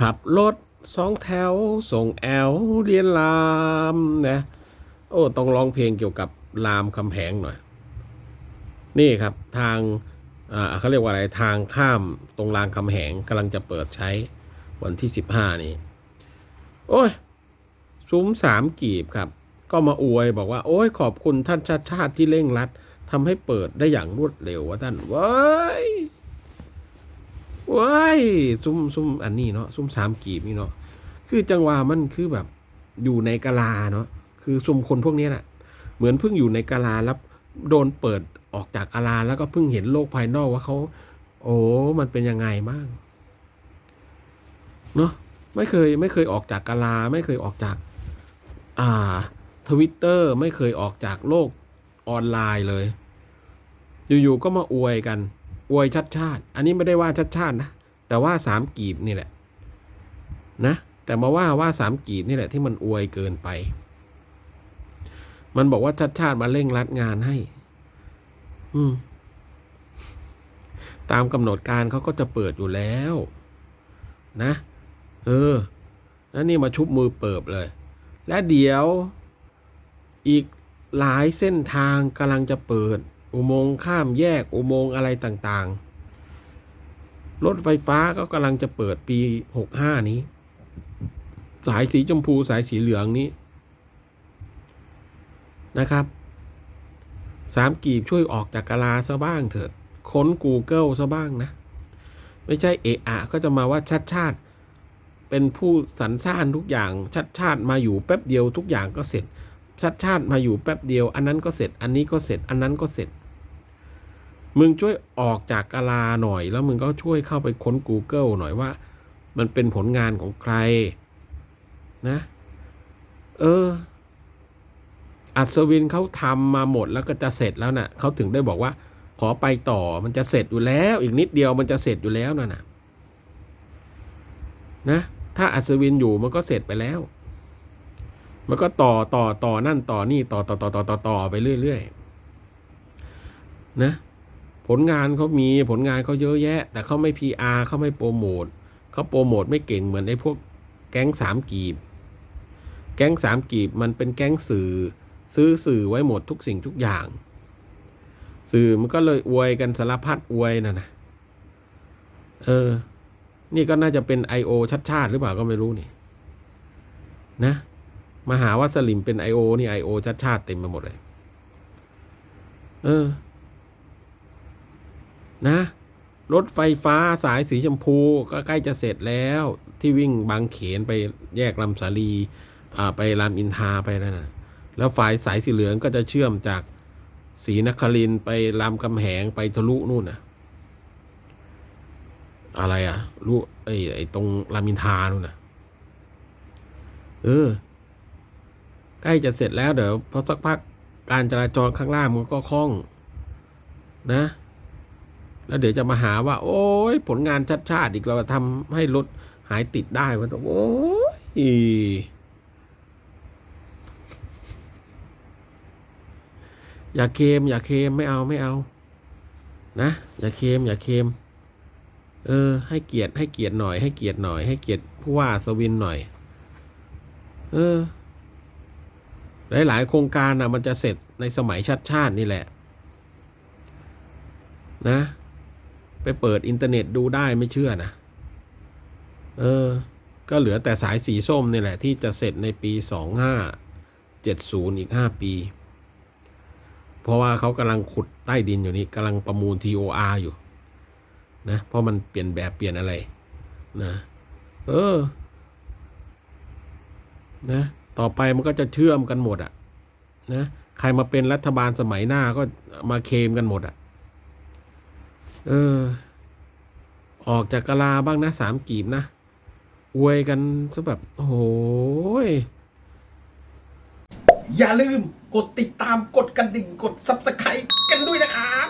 ขับรถสองแถว ส่งแอลเรียนรามนะโอ้ต้องร้องเพลงเกี่ยวกับรามคำแหงหน่อย นี่ครับทางอ่าเขาเรียกว่าอะไรทางข้ามตรงรางคำแหงกำลังจะเปิดใช้วันที่สิบห้านี้ โอ้ยซุ้มสามกีบครับ ก็มาอวยบอกว่า โอ้ยขอบคุณท่านชาติชาติที่เร่งรัดทำให้เปิดได้อย่างรวดเร็วว่าท่านเว้ย ว้ยซุ้มซุ้มอันนี้เนาะซุ้มสามกีบนี่เนาะคือจังหวะมันคือแบบอยู่ในกะลาเนาะคือซุ้มคนพวกนี้ยน่ะเหมือนเพิ่งอยู่ในกะลาแล้วโดนเปิดออกจากกะลาแล้วก็เพิ่งเห็นโลกภายนอกว่าเขาโอ้มันเป็นยังไงบ้างเนาะไม่เคยไม่เคยออกจากกะลา ไม่เคยออกจากอ่าทวิตเตอร์ไม่เคยออกจากโลกออนไลน์เลย อยู่ๆก็มาอวยกัน อวยชัดชาติ อันนี้ไม่ได้ว่าชัดชาตินะ แต่ว่าสามกีบนี่แหละ นะ แต่มาว่าว่าสามกีบนี่แหละที่มันอวยเกินไป มันบอกว่าชัดชาติมาเร่งรัดงานให้ อืม ตามกำหนดการเขาก็จะเปิดอยู่แล้ว นะ เออ แล้วนี่มาชุบมือเปิบเลย และเดี๋ยวอีกหลายเส้นทางกำลังจะเปิด อุโมงค์ข้ามแยกอุโมงค์อะไรต่างๆ รถไฟฟ้าก็กำลังจะเปิดปี 65 นี้ สายสีชมพูสายสีเหลืองนี้นะครับสามกีบช่วยออกจากกะลาซะบ้างเถิด ค้น Google ซะบ้างนะ ไม่ใช่เอะอะก็จะมาว่าชัดชาติ เป็นผู้สรรสร้างทุกอย่างชัดชาติมาอยู่แป๊บเดียวทุกอย่างก็เสร็จ ชัดชาติมาอยู่แป๊บเดียว อันนั้นก็เสร็จ อันนี้ก็เสร็จ อันนั้นก็เสร็จ มึงช่วยออกจากกาลาหน่อย แล้วมึงก็ช่วยเข้าไปค้น Google หน่อยว่า มันเป็นผลงานของใคร นะ เออ อัศวินเขาทำมาหมดแล้วก็จะเสร็จแล้วนะ่ะเขาถึงได้บอกว่า ขอไปต่อมันจะเสร็จอยู่แล้ว อีกนิดเดียวมันจะเสร็จอยู่แล้วนั่นน่ะนะถ้าอัศวินอยู่มันก็เสร็จไปแล้ว มันก็ต่อต่อต่อนั่นต่อนี่ต่อต่อต่อต่อต่อต่อไปเรื่อยๆนะผลงานเขามีผลงานเขาเยอะแยะ แต่เขาไม่ PR เขาไม่โปรโมทเขาโปรโมทไม่เก่งเหมือนไอ้พวกแก๊งสามกีบ แก๊งสามกีบมันเป็นแก๊งสื่อ ซื้อสื่อไว้หมดทุกสิ่งทุกอย่าง สื่อมันก็เลยอวยกันสารพัดอวยนะนะเออ นี่ก็น่าจะเป็น I.O. ชัดชาติหรือเปล่าก็ไม่รู้นี่ นะ มาหาว่าสลิมเป็น I.O. นี่ I.O. ชัดชาติเต็มไปหมดเลย เออ นะ รถไฟฟ้าสายสีชมพูก็ใกล้จะเสร็จแล้ว ที่วิ่งบางเขนไปแยกลำสาลี อ่า ไปรามอินทาไปนั่นนะแล้วฝ่ายสายสีเหลืองก็จะเชื่อมจากศรีนครินไปรามคำแหงไปทะลุนู่นนะอะไรอะรู้ไอ้ไอ้ตรงรามอินทานู่นน่ะเออ ใกล้จะเสร็จแล้วเดี๋ยวพอสักพักการจราจรข้างล่างมันก็คล่อง นะ แล้วเดี๋ยวจะมาหาว่า โอ้ยผลงานชัดชาติอีกเราทำให้รถหายติดได้วันโอ้ยอย่าเค็มอย่าเค็มไม่เอาไม่เอา นะ อย่าเค็มอย่าเค็มเออ ให้เกียรติให้เกียรติหน่อยให้เกียรติหน่อยให้เกียรติผู้ว่าสวินหน่อย เออ หลาย ๆ โครงการอะมันจะเสร็จในสมัยชาติชาตินี่แหละ นะ ไปเปิดอินเทอร์เน็ตดูได้ไม่เชื่อนะ เออ ก็เหลือแต่สายสีส้มนี่แหละ ที่จะเสร็จในปีสองห้าเจ็ดศูนย์อีกห้าปี เพราะว่าเขากำลังขุดใต้ดินอยู่นี่กำลังประมูล TOR อยู่ นะ เพราะมันเปลี่ยนแบบเปลี่ยนอะไร นะ เออ นะ ต่อไปมันก็จะเชื่อมกันหมดอะนะใครมาเป็นรัฐบาลสมัยหน้าก็มาเคมกันหมดอะเออ ออกจากกะลาบ้างนะสามกีบนะอวยกันซะแบบโอ้โหยอย่าลืมกดติดตามกดกระดิ่งกด Subscribe กันด้วยนะครับ